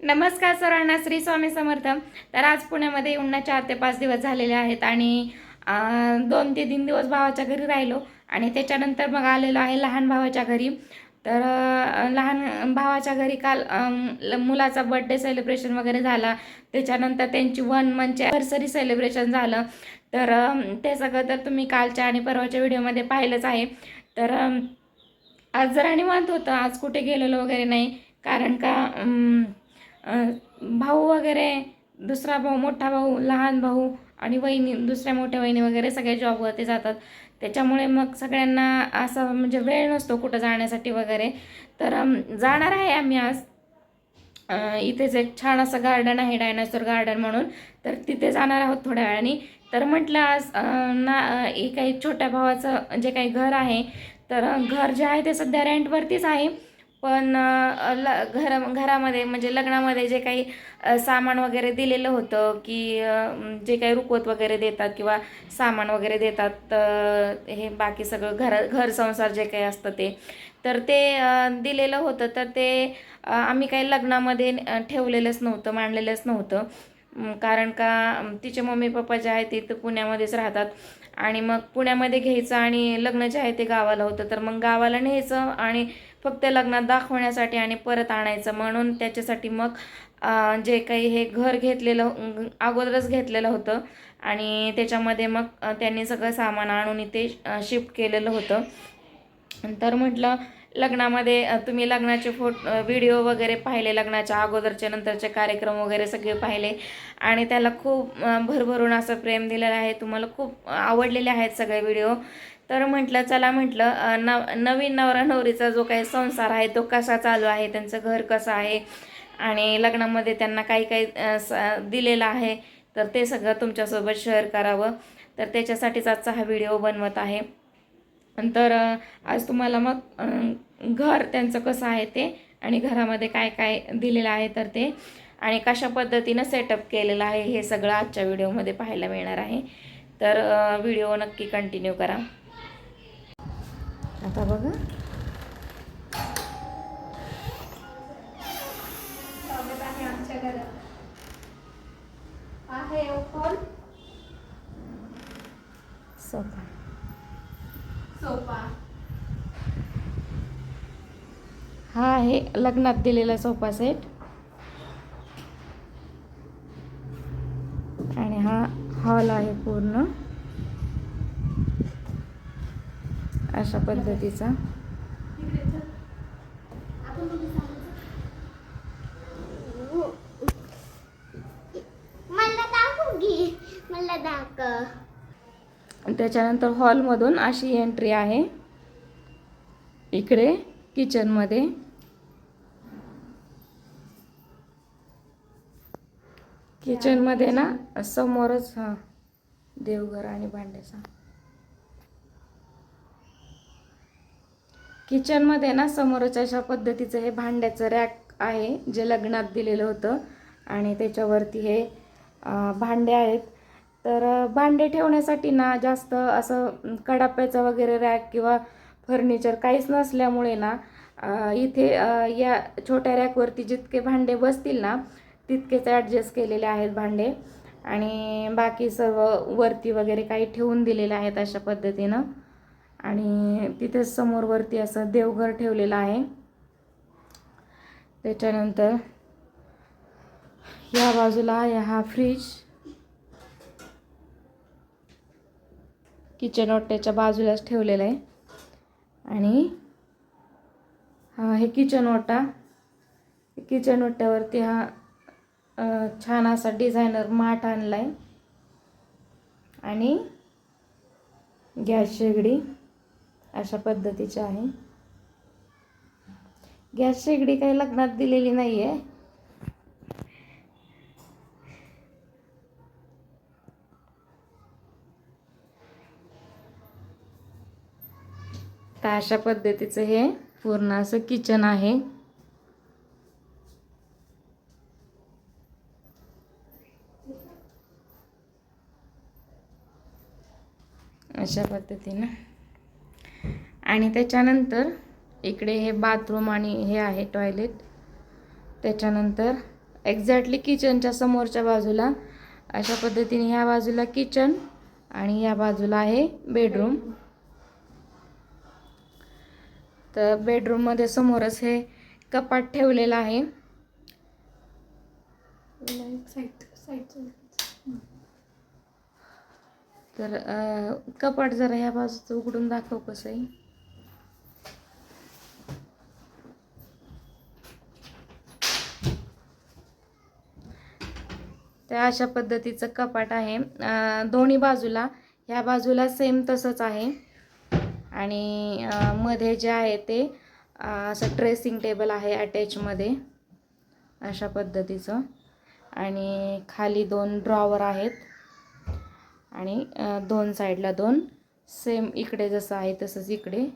नमस्कार सर्वांना श्री स्वामी समर्थ. तर आज पुण्यामध्ये उन्हा चार ते पाच दिवस झालेले आहेत आणि दोन ते तीन दिवस भावाच्या घरी राहिलो आणि त्याच्यानंतर मग आलेलो आहे लहान भावाच्या घरी. तर लहान भावाच्या घरी काल मुलाचा बड्डे सेलिब्रेशन वगैरे झाला. त्याच्यानंतर त्यांची वन मंथचे ॲनिव्हर्सरी सेलिब्रेशन झालं. तर ते सगळं तर तुम्ही कालच्या आणि परवाच्या व्हिडिओमध्ये पाहिलंच आहे. तर आज जरा निवांत होतं. आज कुठे गेलेलो वगैरे नाही. कारण का भाऊ वगैरे दुसरा भाऊ मोठा भाऊ लहान भाऊ आणि वहिनी दुसऱ्या मोठ्या वहिनी वगैरे सगळे जॉबवरती जातात. त्याच्यामुळे मग सगळ्यांना असं म्हणजे वेळ नसतो कुठं जाण्यासाठी वगैरे. तर जाणार आहे आम्ही आज. इथेच एक छान असं गार्डन आहे डायनासोर गार्डन म्हणून. तर तिथे जाणार आहोत थोड्या वेळाने. तर म्हटलं आज ना एक काही छोट्या भावाचं जे काही घर आहे तर घर जे आहे ते सध्या रेंटवरतीच आहे. पण ल घर घरामध्ये म्हणजे लग्नामध्ये जे काही सामान वगैरे दिलेलं होतं की जे काही रुकवत वगैरे देतात किंवा सामान वगैरे देतात हे बाकी सगळं घर घर संसार जे काही असतं ते. तर ते दिलेलं होतं. तर ते आम्ही काही लग्नामध्ये ठेवलेलंच नव्हतं मांडलेलंच नव्हतं. कारण का तिचे मम्मी पप्पा जे आहेत ते पुण्यामध्येच राहतात. आणि मग पुण्यामध्ये घ्यायचं आणि लग्न जे आहे ते गावाला होतं. तर मग गावाला न्यायचं आणि फक्त लग्नात दाखवण्यासाठी आणि परत आणायचं. म्हणून त्याच्यासाठी मग जे काही हे घर घेतलेलं अगोदरच घेतलेलं होतं. आणि त्याच्यामध्ये मग त्यांनी सगळं सामान आणून इथे शिफ्ट केलेलं होतं. तर म्हटलं लग्नामध्ये तुम्ही लग्नाचे फोटो व्हिडिओ वगैरे पाहिले लग्नाच्या अगोदरचे नंतरचे कार्यक्रम वगैरे सगळे पाहिले. आणि त्याला खूप भरभरून असं प्रेम दिलेलं आहे. तुम्हाला खूप आवडलेले आहेत सगळे व्हिडिओ. तर म्हटलं चला म्हटलं नव न नवीन नवरा नवरीचा जो काही संसार आहे तो कसा चालू आहे? त्यांचं घर कसं आहे? आणि लग्नामध्ये त्यांना काही काही दिलेलं आहे. तर ते सगळं तुमच्यासोबत शेअर करावं. तर त्याच्यासाठीच आजचा हा व्हिडिओ बनवत आहे. नंतर आज तुम्हाला मग घर त्यांचं कसं आहे ते आणि घरामध्ये काय काय दिलेलं आहे तर ते आणि कशा पद्धतीनं सेटअप केलेलं आहे हे सगळं आजच्या व्हिडिओमध्ये पाहायला मिळणार आहे. तर व्हिडिओ नक्की कंटिन्यू करा. आता बघा स्वागत आहे आमच्या घरात आहे ओपन सोफा सोफा हा आहे. लग्नात दिलेला सोफा सेट. आणि हा हॉल आहे पूर्ण. अशा पद्धतीचा. त्याच्यानंतर हॉलमधून अशी एंट्री आहे. इकडे किचनमध्ये किचनमध्ये ना समोरच हां देवघर आणि भांड्याचा किचनमध्ये ना समोरच अशा पद्धतीचं हे भांड्याचं रॅक आहे जे लग्नात दिलेलं होतं. आणि त्याच्यावरती हे भांडे आहेत. तर भांडे ठेवण्यासाठी ना जास्त असं कडाप्याचं वगैरे रॅक किंवा फर्निचर काहीच नसल्यामुळे ना इथे या छोट्या रॅकवरती जितके भांडे बसतील ना तितकेच ॲडजस्ट केलेले आहेत भांडे. आणि बाकी सर्व वरती वगैरे काही ठेवून दिलेले आहेत अशा पद्धतीनं. आणि तिथेच समोरवरती असं देवघर ठेवलेलं आहे. त्याच्यानंतर या बाजूला आहे हा फ्रीज किचन ओट्याच्या बाजूलाच ठेवलेला आहे. आणि हा हे किचन ओटा किचन ओट्यावरती हा छान असा डिझायनर माठ आणला आहे आणि गॅस शेगडी अशा पद्धतीची आहे. गॅस शेगडी काही लग्नात दिलेली नाही आहे तर अशा पद्धतीचं हे पूर्ण असं किचन आहे. अशा पद्धतीनं. आणि त्याच्यानंतर इकडे हे बाथरूम आणि हे आहे टॉयलेट. त्याच्यानंतर एक्झॅक्टली किचनच्या समोरच्या बाजूला अशा पद्धतीने ह्या बाजूला किचन आणि या बाजूला आहे बेडरूम. तर बेडरूममध्ये समोरच हे कपाट ठेवलेलं आहे. साईड तर कपाट जरा ह्या बाजूचं उघडून दाखव कसं आहे तर अशा पद्धतीचं कपाट आहे. दोन्ही बाजूला ह्या बाजूला सेम तसंच आहे. आणि मध्ये जे आहे ते असं ड्रेसिंग टेबल आहे अटॅचमध्ये अशा पद्धतीचं. आणि खाली दोन ड्रॉवर आहेत. आणि दोन साईडला दोन. सेम इकडे जसं आहे तसंच इकडे.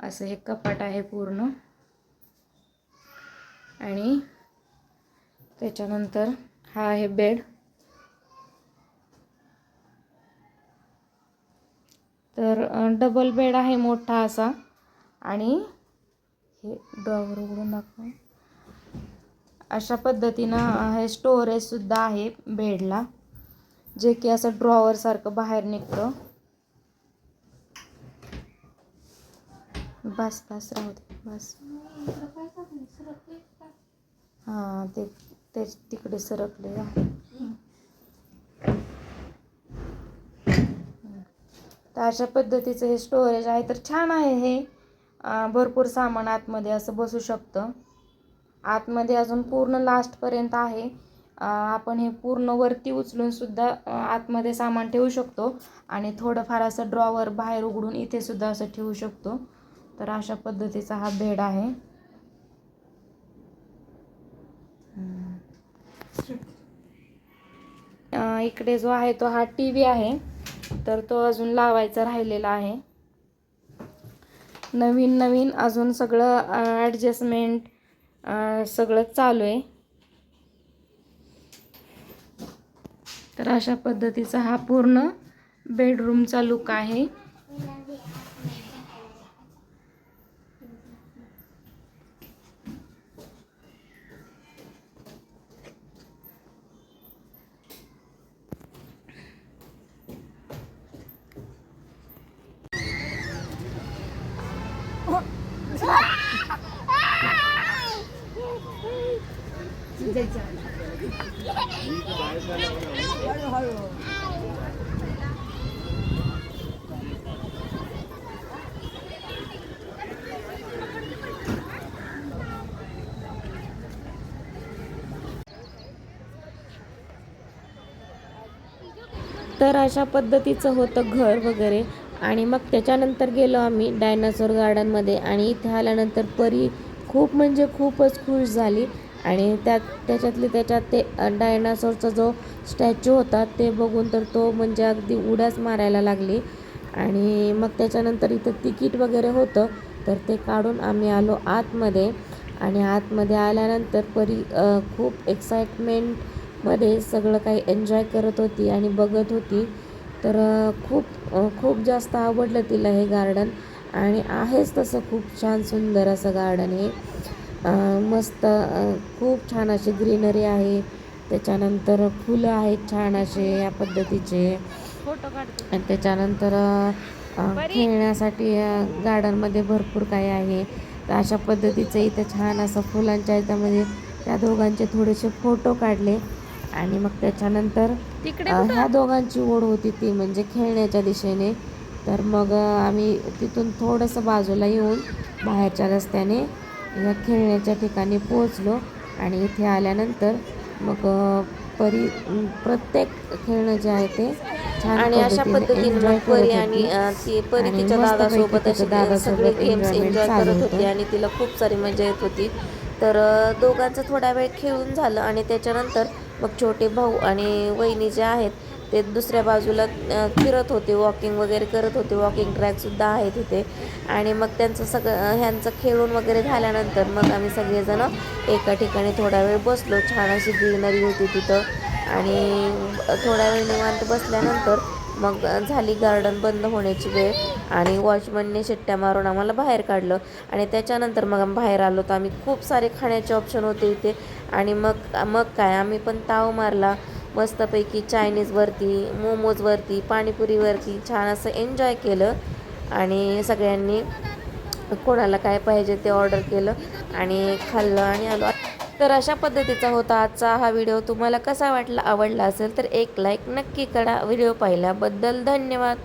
असं हे कपाट आहे पूर्ण. आणि त्याच्यानंतर हा आहे बेड. तर डबल बेड आहे मोठा असा. आणि हे ड्रॉवर उघडून दाखव. अशा पद्धतीनं हे स्टोरेजसुद्धा आहे बेडला. जे की असं ड्रॉवरसारखं बाहेर निघतं. बस बस राहू दे बस. हां ते ते तिकडे सरकले. तर अशा पद्धतीचं हे स्टोरेज आहे. तर छान आहे हे. भरपूर सामान आतमध्ये असं बसू शकतं. आतमध्ये अजून पूर्ण लास्टपर्यंत आहे. आपण हे पूर्ण वरती उचलून सुद्धा आतमध्ये सामान ठेवू शकतो. आणि थोडंफार असं ड्रॉवर बाहेर उघडून इथे सुद्धा असं ठेवू शकतो. तर अशा पद्धतीचा हा बेड आहे. इकडे जो आहे तो हा टी व्ही आहे. तर तो अजून लावायचा राहिलेला आहे. नवीन नवीन अजून सगळं ॲडजस्टमेंट सगळं चालू आहे. तर अशा पद्धतीचा हा पूर्ण बेडरूमचा लुक आहे. तर अशा पद्धतीचं होतं घर वगैरे. आणि मग त्याच्यानंतर गेलो आम्ही डायनासोर गार्डनमध्ये. आणि इथे आल्यानंतर परी खूप म्हणजे खूपच खुश झाली. आणि त्यात त्याच्यातले त्याच्यात ते डायनासोरचा जो स्टॅच्यू होता ते बघून तर तो म्हणजे अगदी उड्याच मारायला लागली. आणि मग त्याच्यानंतर इथं तिकीट वगैरे होतं तर ते काढून आम्ही आलो आतमध्ये. आणि आतमध्ये आल्यानंतर परी खूप एक्साइटमेंटमध्ये सगळं काही एन्जॉय करत होती आणि बघत होती. तर खूप खूप जास्त आवडलं तिला हे गार्डन आणि आहेच तसं खूप छान सुंदर असं गार्डन हे. मस्त खूप छान अशी ग्रीनरी आहे. त्याच्यानंतर फुलं आहेत छान असे या पद्धतीचे. आणि त्याच्यानंतर खेळण्यासाठी गार्डनमध्ये भरपूर काही आहे. तर अशा पद्धतीचं इथं छान असं फुलांच्या ह्याच्यामध्ये त्या दोघांचे थोडेसे फोटो काढले. आणि मग त्याच्यानंतर ह्या दोघांची ओढ होती ती म्हणजे खेळण्याच्या दिशेने. तर मग आम्ही तिथून थोडंसं बाजूला येऊन बाहेरच्या रस्त्याने या खेळण्याच्या ठिकाणी पोहोचलो आणि इथे आल्यानंतर मग परी प्रत्येक खेळणं जे आहे ते आणि अशा पद्धतीने परी आणि ती परी तिच्या दादासोबत असे सगळे गेम्स एन्जॉय करत होतं. आणि तिला खूप सारी मजा येत होती तर दोघांचं थोडा वेळ खेळून झालं आणि त्याच्यानंतर मग छोटे भाऊ आणि वहिनी जे आहेत ते दुसऱ्या बाजूला फिरत होते वॉकिंग वगैरे करत होते वॉकिंग ट्रॅकसुद्धा आहे तिथे आणि मग त्यांचं सगळं ह्यांचं खेळून वगैरे झाल्यानंतर मग आम्ही सगळेजण एका ठिकाणी थोडा वेळ बसलो. छान अशी ग्रीनरी होती तिथं. आणि थोडा वेळ निवांत बसल्यानंतर मग झाली गार्डन बंद होण्याची वेळ. आणि वॉचमनने शिट्ट्या मारून आम्हाला बाहेर काढलं. आणि त्याच्यानंतर मग आम्ही बाहेर आलो. तर आम्ही खूप सारे खाण्याचे ऑप्शन होते इथे. आणि मग मग काय आम्ही पण ताव मारला. मस्तपैकी चायनीजवरती मोमोजवरती पाणीपुरीवरती छान असं एन्जॉय केलं. आणि सगळ्यांनी कोणाला काय पाहिजे ते ऑर्डर केलं आणि खाल्लं आणि आलो. तर अशा पद्धतीचा होता आजचा हा व्हिडिओ तुम्हाला कसा वाटला आवडला असेल तर एक लाईक नक्की करा. व्हिडिओ पाहिल्याबद्दल धन्यवाद.